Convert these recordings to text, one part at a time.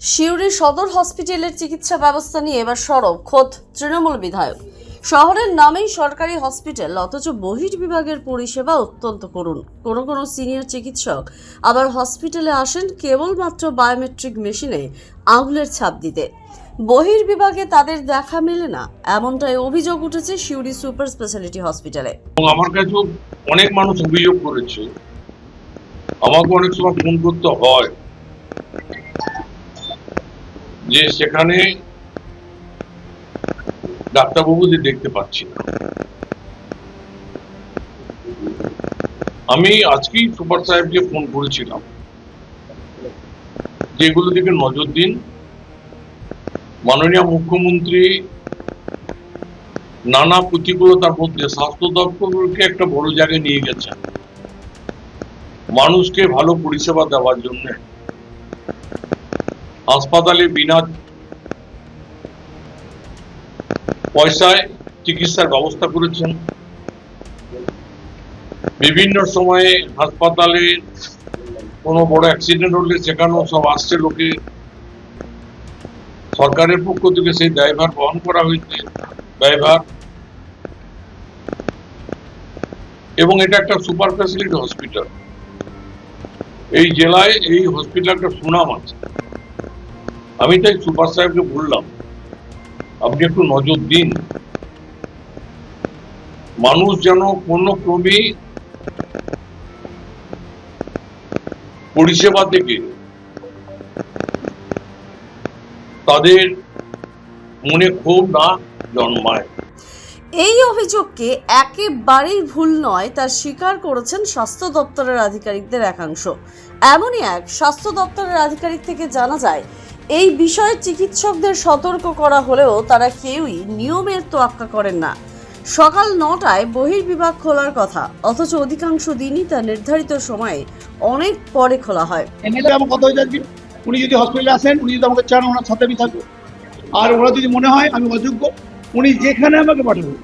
সিউড়ি সদর হসপিটালের চিকিৎসা ব্যবস্থা নিয়ে এবার সরব খোদ তৃণমূল বিধায়ক। শহরের নামেই সরকারি হসপিটাল, অথচ বহির বিভাগের পরিষেবা অত্যন্ত করুণ। কোনো কোনো সিনিয়র চিকিৎসক আবার হসপিটালে আসেন কেবলমাত্র বায়োমেট্রিক মেশিনে আঙুলের ছাপ দিতে। বহির বিভাগে তাদের দেখা মেলে না, এমনটাই অভিযোগ উঠেছে সিউড়ি সুপার স্পেশালিটি হসপিটালে। আমার কাছেও অনেক মানুষ অভিযোগ করেছে। আমাকে অনেক সময় ফোন করতে হয়। যে সেখানে ডাক্তারবাবুদের দেখতে পাচ্ছি না। আমি আজকেই সুপার সাহেবকে ফোন করেছিলাম। যে এগুলো দিকে নজর দিন। মাননীয় মুখ্যমন্ত্রী নানা প্রতিকূলতার মধ্যে স্বাস্থ্য দপ্তরকে একটা বড় জায়গায় নিয়ে গেছেন। মানুষকে ভালো পরিষেবা দেওয়ার জন্য। হাসপাতালে বিনা পয়সায় চিকিৎসার ব্যবস্থা করেছেন। বিভিন্ন সময়ে হাসপাতালে কোনো বড় অ্যাক্সিডেন্ট হলে সেখানেও সব আসছে লোকে। সরকারের পক্ষ থেকে সেই দায়ভার বহন করা হয়েছে ব্যয়ভার এবং এটা একটা সুপার ফ্যাসিলিটি হসপিটাল। এই জেলায় এই হসপিটালটা সুনাম আছে। আমি তাই সুপার সাহেবকে বললাম, আপনি একটু নজর দিন। মানুষ যেন কোনো ক্রমেই পরিষেবা থেকে তাদের মনে ক্ষোভ না জন্মায়। এই অভিযোগকে একেবারেই ভুল নয়, তা স্বীকার করেছেন স্বাস্থ্য দপ্তরের আধিকারিকদের একাংশ। এমনই এক স্বাস্থ্য দপ্তরের আধিকারিক থেকে জানা যায় এই বিষয়ে চিকিৎসকদের সতর্ক করা হলেও তারা কেউই নিয়মের তোয়াক্কা করেন না। সকাল নটায় বহির্বিভাগ খোলার কথা, অথচ অধিকাংশ দিনই তা নির্ধারিত সময়ে অনেক পরে খোলা হয়। হয়ে উনি যদি হসপিটালে আসেন, উনি যদি আমাকে চান, ওনার সাথে আমি থাকব। আর ওরা যদি মনে হয় আমি অযোগ্য, উনি যেখানে আমাকে পাঠাবেন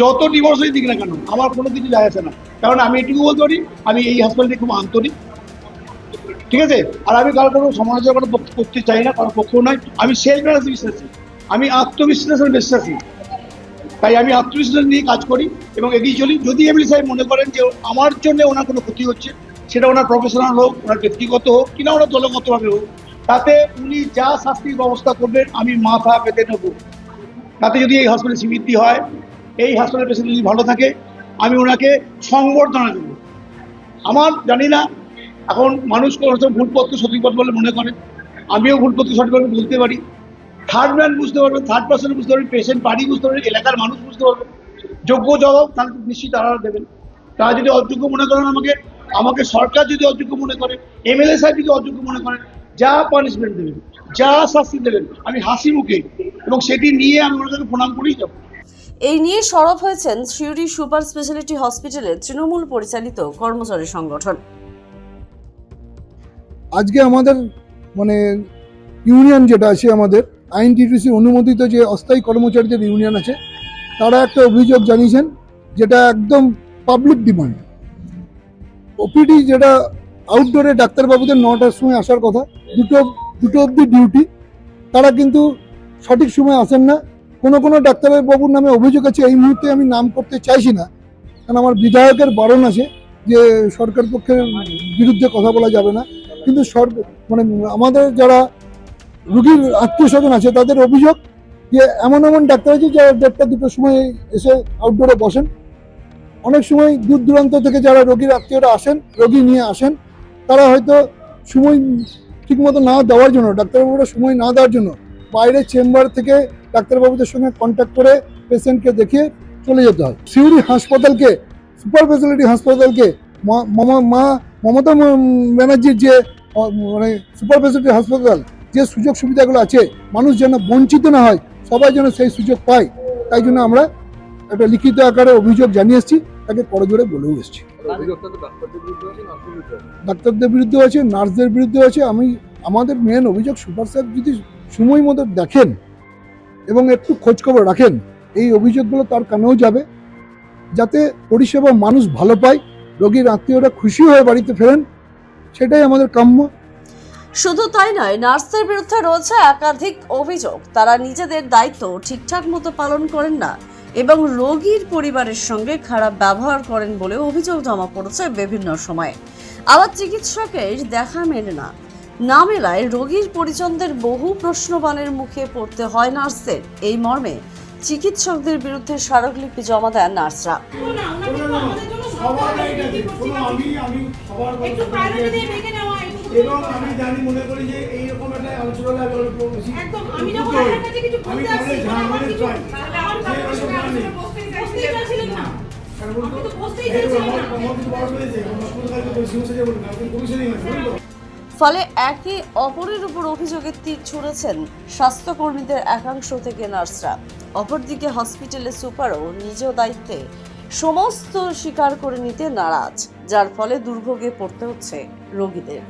যত ডিভোর্সই দিক না কেন, আমার কোনো কিছু যায় আসে না। কারণ আমি এটুকু বলতে পারি, আমি এই হাসপাতালে খুব আন্তরিক। ঠিক আছে? আর আমি কারও কোনো সমালোচনা কোনো করতে চাই না কারও পক্ষও নয়। আমি সেলফ ম্যানেজ বিশ্বাসী। আমি আত্মবিশ্বাসের বিশ্বাসী। তাই আমি আত্মবিশ্বাস নিয়ে কাজ করি এবং এগিয়ে চলি। যদি এমনি সাহেব মনে করেন যে আমার জন্য ওনার কোনো ক্ষতি হচ্ছে, সেটা ওনার প্রফেশনাল হোক, ওনার ব্যক্তিগত হোক কিনা ওনার দলগতভাবে হোক, তাতে উনি যা শাস্তির ব্যবস্থা করবেন, আমি মাথা পেতে নেব। তাতে যদি এই হসপিটাল স্বীকৃতি হয়, এই হাসপাতাল পেশেন্ট যদি ভালো থাকে, আমি ওনাকে সংবর্ধনা দেব। আমার জানি না এখন মানুষ কোনো সময় ভুলপত্র সঠিকপথ বলে মনে করে। আমিও ভুলপত্র সঠিকভাবে বলতে পারি। থার্ড ম্যান বুঝতে পারবে থার্ড পার্সন বুঝতে পারবে পেশেন্ট পার্টি বুঝতে পারবে, এলাকার মানুষ বুঝতে পারবে। যোগ্য জবাব তাহলে তো নিশ্চয়ই তারা দেবেন। তারা যদি অযোগ্য মনে করেন আমাকে আমাকে সরকার যদি অযোগ্য মনে করে এমএলএ সাহেব যদি অযোগ্য মনে করেন, যা পানিশমেন্ট দেবেন, যা শাস্তি দেবেন, আমি হাসি মুখে এবং সেটি নিয়ে আমি ওনাকে প্রণাম করেই যাব। এই নিয়ে সরব হয়েছেন সিউড়ি সুপার স্পেশালিটি হসপিটালের তৃণমূল পরিচালিত কর্মচারী সংগঠন। আজকে আমাদের মানে ইউনিয়ন যেটা আছে আমাদের, আইনটিটিসি অনুমোদিত যে অস্থায়ী কর্মচারীদের ইউনিয়ন আছে, তারা একটা অভিযোগ জানিয়েছেন যেটা একদম পাবলিক ডিমান্ড ওপিডি যেটা আউটডোরে ডাক্তারবাবুদের নটার সময় আসার কথা, দুটো দুটো অবধি ডিউটি তারা কিন্তু সঠিক সময় আসেন না। কোনো কোনো ডাক্তারবাবুর নামে অভিযোগ আছে, এই মুহূর্তে আমি নাম করতে চাইছি না। কারণ আমার বিধায়কের বারণ আছে যে সরকার পক্ষের বিরুদ্ধে কথা বলা যাবে না। কিন্তু সরকার মানে আমাদের যারা রুগীর আত্মীয় স্বজন আছে, তাদের অভিযোগ যে এমন এমন ডাক্তার আছে যারা দেড়টা দুটোর সময় এসে আউটডোরে বসেন। অনেক সময় দূর দূরান্ত থেকে যারা রোগীর আত্মীয়রা আসেন, রোগী নিয়ে আসেন, তারা হয়তো সময় ঠিকমতো না দেওয়ার জন্য, ডাক্তারবাবুরা সময় না দেওয়ার জন্য বাইরে চেম্বার থেকে ডাক্তারবাবুদের সঙ্গে কন্ট্যাক্ট করে পেশেন্টকে দেখিয়ে চলে যেতে হয়। সিউড়ি হাসপাতালকে, সুপার ফেসিলিটি হাসপাতালকে মা- মমা- মা, মমতা ব্যানার্জির যে মানে সুপার ফেসিলিটি হাসপাতাল, যে সুযোগ সুবিধাগুলো আছে, মানুষ যেন বঞ্চিত না হয়, সবাই যেন সেই সুযোগ পায়, তাই জন্য আমরা একটা লিখিত আকারে অভিযোগ জানিয়ে এসেছি, তাকে করজোরে বলেও এসেছি। ডাক্তারদের বিরুদ্ধে আছে, নার্সদের বিরুদ্ধে আছে, আমি, আমাদের মেন অভিযোগ সুপার সাহেব যদি সময় মতো দেখেন এবং একটু খোঁজখবর রাখেন, এই অভিযোগগুলো তার কানেও যাবে, যাতে পরিষেবা মানুষ ভালো পায়, রোগীর আত্মীয়রা খুশি হয়ে বাড়িতে ফেরেন সেটাই আমাদের কাম্য। শুধু তাই নয়, নার্সদের বিরুদ্ধে রয়েছে একাধিক অভিযোগ। তারা নিজেদের দায়িত্ব ঠিকঠাক মতো পালন করেন না এবং রোগীর পরিবারের সঙ্গে খারাপ ব্যবহার করেন বলে অভিযোগ জমা পড়েছে বিভিন্ন সময়ে। আবার চিকিৎসকের দেখা মেলে না। না মেলায় রোগীর পরিজনদের বহু প্রশ্নবানের মুখে পড়তে হয় নার্সদের। এই মর্মে চিকিৎসকদের বিরুদ্ধে স্মারকলিপি জমা দেন নার্সরা। আমি এবং জানি মনে করি যে এইরকম একটা আমি অনেক বেশি আমি চাই ফলে একে অপরের উপর অভিযোগের তীর ছুঁড়েছেন স্বাস্থ্যকর্মীদের একাংশ থেকে নার্সরা। অপরদিকে হসপিটালের সুপারও নিজ দায়িত্বে সমস্ত স্বীকার করে নিতে নারাজ যার ফলে দুর্ভোগে পড়তে হচ্ছে রোগীদের।